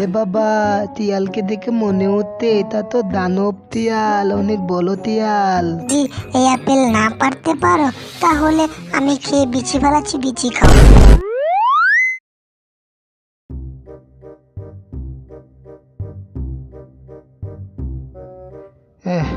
ওলে বাবা তিয়ালকে দেখে মনে হতে এটা তো দানব তিয়াল অনেক বলো তিয়াল। যদি এই আপেল না পারতে পারো তাহলে আমি খেয়ে বিচি ফেলাচ্ছি বিচি খাও। এহ,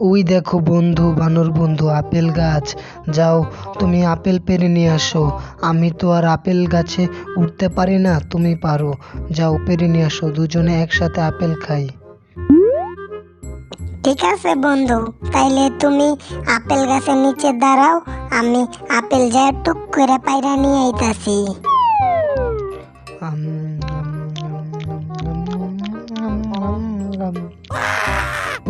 ওই দেখো বন্ধু বানর বন্ধু আপেল গাছ। যাও তুমি আপেল পেরে নিয়ে আসো। আমি তো আর আপেল গাছে উঠতে পারি না তুমি পারো। যাও পেরে নিয়ে আসো দুজনে একসাথে আপেল খাই। ঠিক আছে বন্ধু তাইলে তুমি আপেল গাছের নিচে দাঁড়াও আমি আপেল যায় টুক করে পায়রা নিয়ে আইতাছি।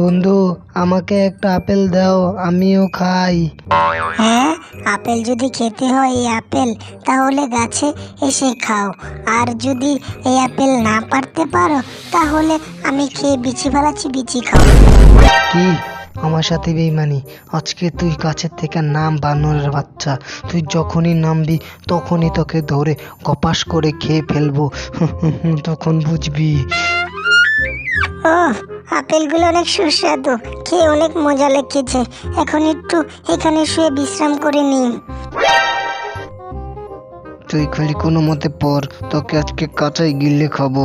বন্ধু আমাকে একটা আপেল দাও আমিও খাই। হ্যাঁ আপেল যদি খেতে হয় এই আপেল তাহলে গাছে এসে খাও। আর যদি এই আপেল না পারতে পারো তাহলে আমি খেয়ে বিচি ফেলাচ্ছি বিচি খাও। কি? আমার সাথে বেইমানি। আজকে তুই গাছের থেকে নাম বানরের বাচ্চা। তুই যখনই নামবি তখনই তোকে ধরে কপাস করে খেয়ে ফেলব। তখন বুঝবি। ও আপেলগুলো অনেক সুস্বাদু, খেয়ে অনেক মজা লেগেছে। এখন একটু এখানে শুয়ে বিশ্রাম করে নিই। তুই খালি কোনো মতে পর, তোকে আজকে কাঁচাই গিলে খাব।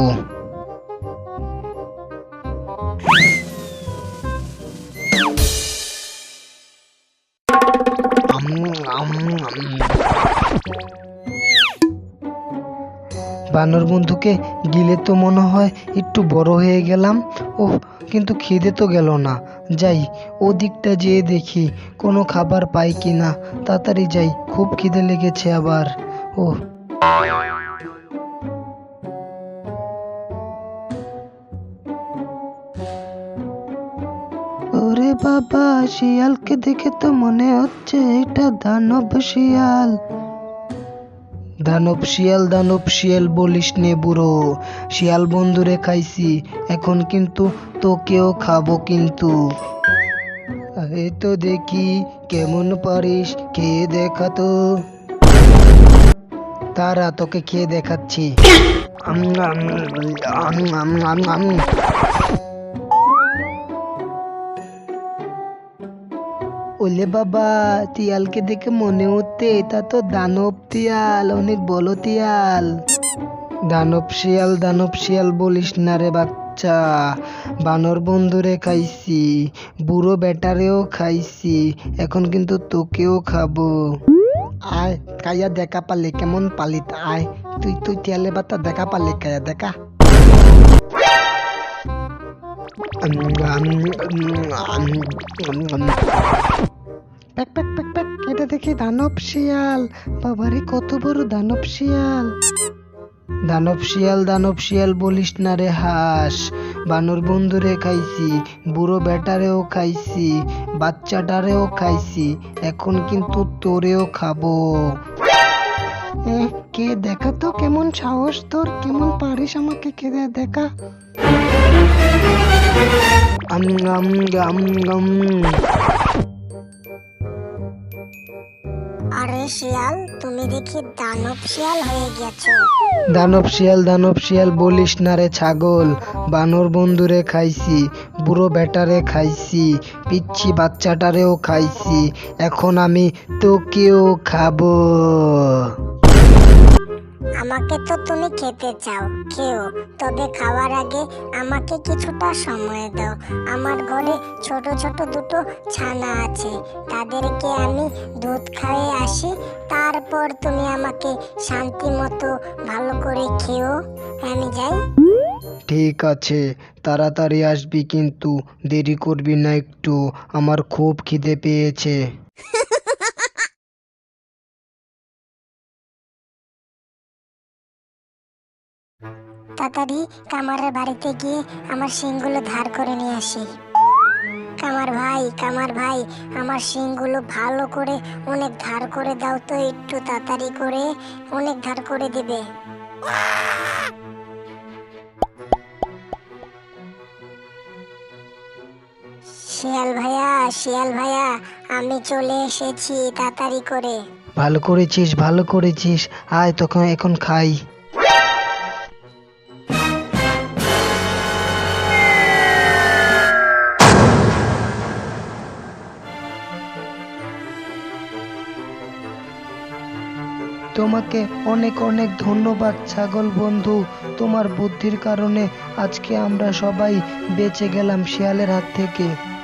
বানর বন্ধুকে গিলে তো মনে হয় একটু বড় হয়ে গেলাম। ও কিন্তু খিদে তো গেল না। যাই, ওদিকটা যেয়ে দেখি কোনো খাবার পাই কি না। তাড়াতাড়ি যাই, খুব খিদে লেগেছে আবার। ও ওরে বাবা, শিয়ালকে দেখে তো মনে হচ্ছে এটা দানব শিয়াল। দানব শিয়াল দানব শিয়াল বলিস নে বুড়ো। শিয়াল বন্ধুরে খাইছি এখন কিন্তু তোকেও খাব কিন্তু। এই তো দেখি কেমন পারিস খেয়ে দেখা তো। তারা তোকে খেয়ে দেখাচ্ছি। আমি আমি আমি আমি আম, ওলে বাবা তিয়ালকে দেখে মনে হচ্ছে এটা তো দানব তিয়াল অনেক বড় তিয়াল। দানব শিয়াল দানব শিয়াল বলিস না রে বাচ্চা। বানর বন্ধুরে খাইছি বুড়ো বেটারেও খাইছি এখন কিন্তু তোকেও খাব। আয় কাইয়া দেখা পালে কেমন পালিত? আয় তুই তুই তিয়ালে বাতা দেখা পালে কাইয়া দেখা। আম, আম, আম, আম, আম। প্যাক প্যাক প্যাক প্যাক এটা দেখি দানব শিয়াল। বাবারে কত বড় দানব শিয়াল। দানব শিয়াল দানব শিয়াল বলিস না রে হাঁস। বানর বন্ধুরে খাইছি, বুড়ো বেটারেও খাইছি, বাচ্চাটারেও খাইছি, এখন কিন্তু তোরেও খাব। কে, দেখা তো কেমন সাহস তোর, কেমন পারিস আমাকে খেতে দেখা। আম আম আম আম আরে শিয়াল, তুমি দেখি দানব শিয়াল হয়ে গেছো। দানব শিয়াল দানব শিয়াল, বলিস না রে ছাগল। বানর বন্ধুরে খাইছি, বুড়ো বেটারে খাইছি, পিচ্ছি বাচ্চাটারেও খাইছি। এখন আমি তোকেও খাব। আমাকে তো তুমি খেতে চাও, খেও। তবে খাওয়ার আগে আমাকে কিছুটা সময় দাও। আমার ঘরে ছোট ছোট দুটো ছানা আছে। তাদেরকে আমি দুধ খাইয়ে আসি। তারপর তুমি আমাকে শান্তি মতো ভালো করে খেও। আমি যাই। ঠিক আছে, তাড়াতাড়ি আসবি কিন্তু। দেরি করবি না একটু। আমার খুব খিদে পেয়েছে। তাড়াতাড়ি কামারের বাড়িতে গিয়ে আমার শিংগুলো ধার করে নিয়ে আসি। কামার ভাই কামার ভাই, আমার শিংগুলো ভালো করে অনেক ধার করে দাও তো একটু তাড়াতাড়ি করে, অনেক ধার করে দেবে। শিয়াল ভাইয়া শিয়াল ভাইয়া, আমি চলে এসেছি তাড়াতাড়ি করে। ভালো করেছিস ভালো করেছিস, আয় তখন এখন খাই। তোমাকে অনেক অনেক ধন্যবাদ, ছাগল বন্ধু। তোমার বুদ্ধির কারণে আজকে আমরা সবাই বেঁচে গেলাম শিয়ালের হাত থেকে।